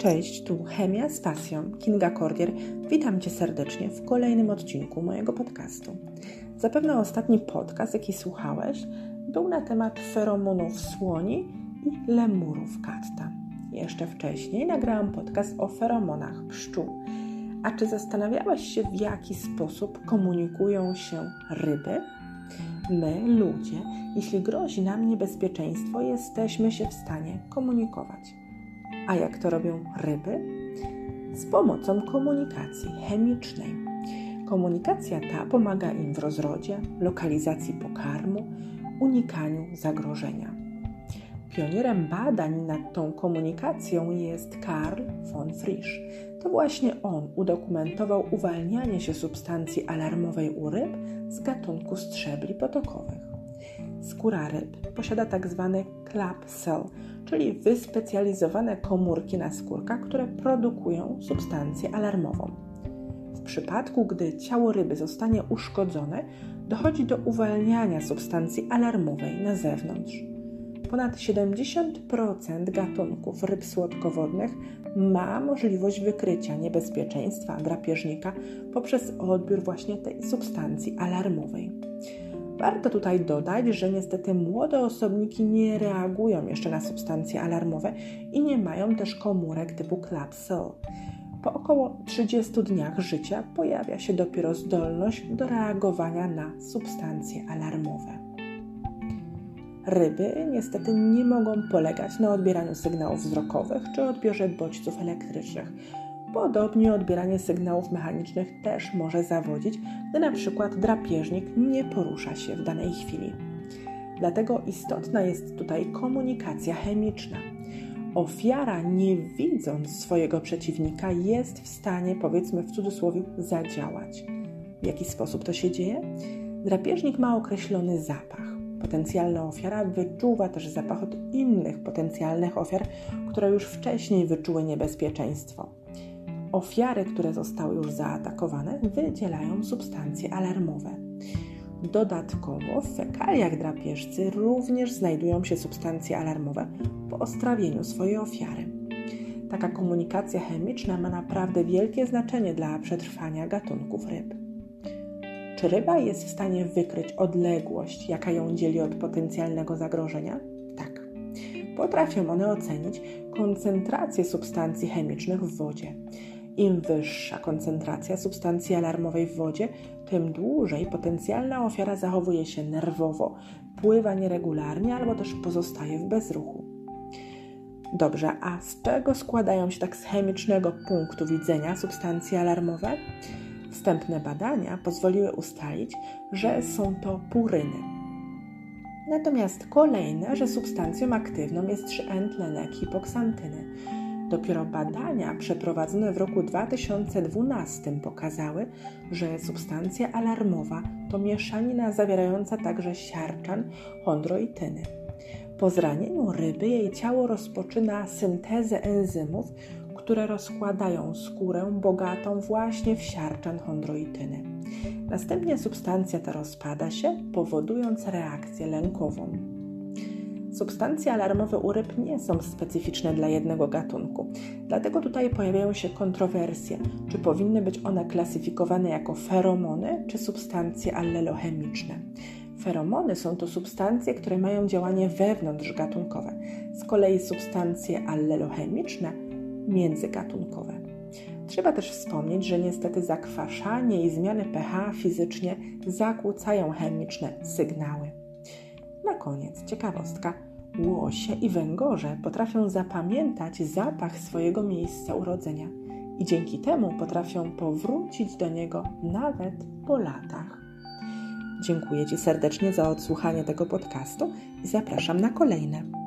Cześć, tu Chemia z pasją, Kinga Kordier. Witam Cię serdecznie w kolejnym odcinku mojego podcastu. Zapewne ostatni podcast, jaki słuchałeś, był na temat feromonów słoni i lemurów katta. Jeszcze wcześniej nagrałam podcast o feromonach pszczół. A czy zastanawiałaś się, w jaki sposób komunikują się ryby? My, ludzie, jeśli grozi nam niebezpieczeństwo, jesteśmy się w stanie komunikować. A jak to robią ryby? Z pomocą komunikacji chemicznej. Komunikacja ta pomaga im w rozrodzie, lokalizacji pokarmu, unikaniu zagrożenia. Pionierem badań nad tą komunikacją jest Karl von Frisch. To właśnie on udokumentował uwalnianie się substancji alarmowej u ryb z gatunku strzebli potokowych. Skóra ryb posiada. Tak club cell, czyli wyspecjalizowane komórki na skórkach, które produkują substancję alarmową. W przypadku, gdy ciało ryby zostanie uszkodzone, dochodzi do uwalniania substancji alarmowej na zewnątrz. Ponad 70% gatunków ryb słodkowodnych ma możliwość wykrycia niebezpieczeństwa drapieżnika poprzez odbiór właśnie tej substancji alarmowej. Warto tutaj dodać, że niestety młode osobniki nie reagują jeszcze na substancje alarmowe i nie mają też komórek typu cell. Po około 30 dniach życia pojawia się dopiero zdolność do reagowania na substancje alarmowe. Ryby niestety nie mogą polegać na odbieraniu sygnałów wzrokowych czy odbiorze bodźców elektrycznych, Podobnie odbieranie sygnałów mechanicznych też może zawodzić, gdy na przykład drapieżnik nie porusza się w danej chwili. Dlatego istotna jest tutaj komunikacja chemiczna. Ofiara, nie widząc swojego przeciwnika, jest w stanie, powiedzmy w cudzysłowie, zadziałać. W jaki sposób to się dzieje? Drapieżnik ma określony zapach. Potencjalna ofiara wyczuwa też zapach od innych potencjalnych ofiar, które już wcześniej wyczuły niebezpieczeństwo. Ofiary, które zostały już zaatakowane, wydzielają substancje alarmowe. Dodatkowo w fekaliach drapieżcy również znajdują się substancje alarmowe po ostrawieniu swojej ofiary. Taka komunikacja chemiczna ma naprawdę wielkie znaczenie dla przetrwania gatunków ryb. Czy ryba jest w stanie wykryć odległość, jaka ją dzieli od potencjalnego zagrożenia? Tak. Potrafią one ocenić koncentrację substancji chemicznych w wodzie. Im wyższa koncentracja substancji alarmowej w wodzie, tym dłużej potencjalna ofiara zachowuje się nerwowo, pływa nieregularnie albo też pozostaje w bezruchu. Dobrze, a z czego składają się tak z chemicznego punktu widzenia substancje alarmowe? Wstępne badania pozwoliły ustalić, że są to puryny. Natomiast kolejne, że substancją aktywną jest 3N-tlenek hipoksantyny Dopiero badania przeprowadzone w roku 2012 pokazały, że substancja alarmowa to mieszanina zawierająca także siarczan chondroityny. Po zranieniu ryby jej ciało rozpoczyna syntezę enzymów, które rozkładają skórę bogatą właśnie w siarczan chondroityny. Następnie substancja ta rozpada się, powodując reakcję lękową. Substancje alarmowe u ryb nie są specyficzne dla jednego gatunku, dlatego tutaj pojawiają się kontrowersje, czy powinny być one klasyfikowane jako feromony czy substancje allelochemiczne. Feromony są to substancje, które mają działanie wewnątrzgatunkowe, z kolei substancje allelochemiczne międzygatunkowe. Trzeba też wspomnieć, że niestety zakwaszanie i zmiany pH fizycznie zakłócają chemiczne sygnały. Na koniec ciekawostka. Łosie i węgorze potrafią zapamiętać zapach swojego miejsca urodzenia i dzięki temu potrafią powrócić do niego nawet po latach. Dziękuję Ci serdecznie za odsłuchanie tego podcastu i zapraszam na kolejne.